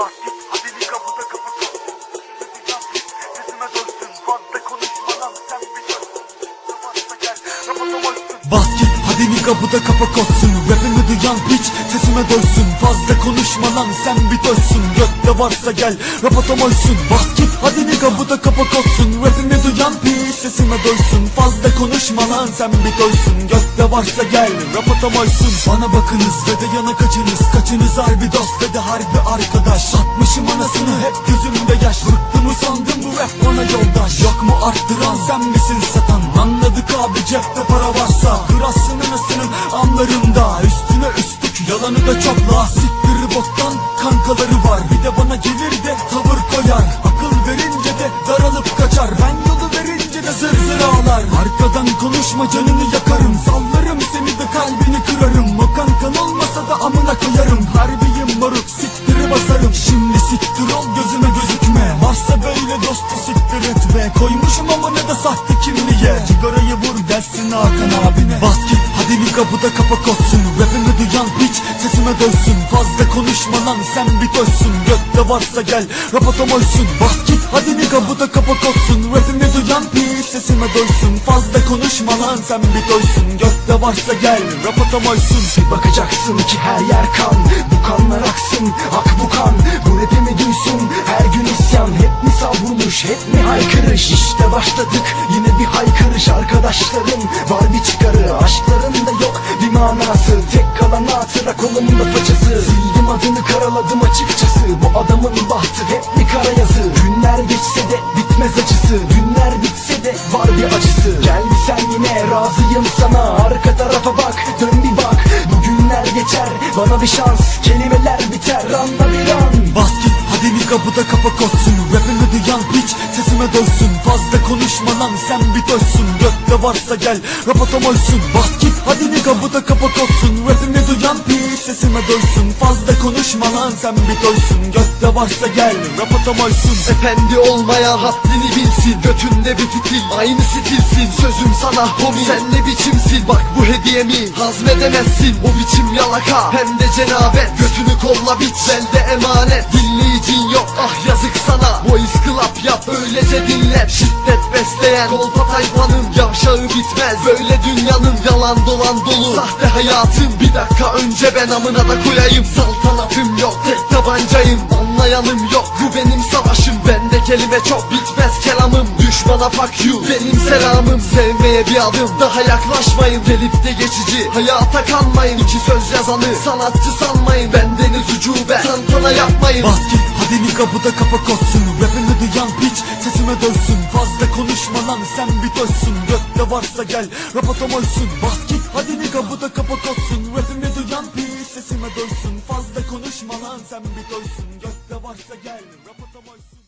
Bas git hadi bir kapıda kapı Sesime dönsün. Bir kapıda kapak olsun. Rapimi duyan piç sesime doysun Fazla konuşma lan sen bir doysun Gökte varsa gel rapatamoysun Bas git hadi ni kapıda kapak olsun Rapimi duyan piç sesime doysun Fazla konuşma lan sen bir doysun Varsa gel rapatamoysun Bana bakınız ve de yana kaçınız. Kaçınız harbi dost ve de harbi arkadaş. Atmışım anasını hep gözümde yaş. Bıktım usandım bu rap bana yoldaş. Yok mu arttıran sen misin satan? Anladık abi cepte para varsa. Kırasın anasının anlarında. Üstüne üstlük yalanı da çok la Siktir boktan kankaları var. Bir de bana gelir de tavır koyar. Akıl verince de daralıp kaçar. Ben yolu verince de zır zır ağlar. Arkadan konuşma canını yakarım Ne de sahte kimliğe. Cigarayı vur gelsin Hakan abine. Bas git hadi bir kapıda kapak olsun Rapimi duyan piç sesime dönsün. Fazla konuşma lan sen bir doysun Gökte varsa gel rapatamoysun Bas git hadi bir kapıda kapak olsun Rapimi duyan piç sesime doysun Fazla konuşma lan sen bir doysun Gökte varsa gel rapatamoysun Bir bakacaksın ki her yer kan. Bu kanlar aksın hak bu kan. Bu rapimi duysun her gün savrulmuş hep mi haykırış. İşte başladık. Yine bir haykırış Arkadaşlarım. Var bir çıkarı. Aşkların da yok bir manası. Tek kalan hatıra kolumda paçası. Sildim adını karaladım açıkçası. Bu adamın bahtı hep bir kara yazı. Günler geçse de bitmez acısı. Günler bitse de var bir acısı. Gel sen yine razıyım sana. Arka tarafa bak dön bir bak. Bu günler geçer bana bir şans. Kelimeler biter anla bir an. Bas git hadi bir kapıda kapak olsun Rapimi konuşma sen bir doysun Gökte varsa gel. Rapatamoysun Bas git hadi bir kapıda kapak olsun. Rapimi duyan piç sesime doysun Fazla konuşma lan sen bir doysun Gökte varsa gel rapatamoysun Efendi olmayan haddini bilsin. Götünde bir fitil aynı stilsin Sözüm sana homi sen ne biçimsin Bak bu hediyemi hazmedemezsin O biçim yalaka. Hem de cenabet Götünü kolla biç belde emanet Dinleyicin yok. Ah yazık sana. Boys club yap öylece dinlet Şiddet besleyen kolpa tayfanın Yavşağı bitmez. Böyle dünyanın Yalan dolan dolu. Sahte hayatım Bir dakika önce ben amına da koyayım. Saltanatım yok tek tabancayım Anlayanım yok. Bu benim savaşım Bende kelime çok bitmez kelamım. Düşmana fuck you. Benim selamım. Sevmeye bir adım daha yaklaşmayın. Gelip de geçici hayata kanmayın. İki söz yazanı sanatçı sanmayın. Bendeniz ucube tantana yapmayın. Bas git hadi kapıda kapak olsun Rapimi duyan piç sesime dönsün. Fazla konuşma lan sen bir doysun Gökte varsa gel rapatamoysun Bas git hadi kapıda kapak olsun Rapimi duyan piç sesime dönsün. Fazla konuşma lan sen bir doysun Gökte varsa gel rapatamoysun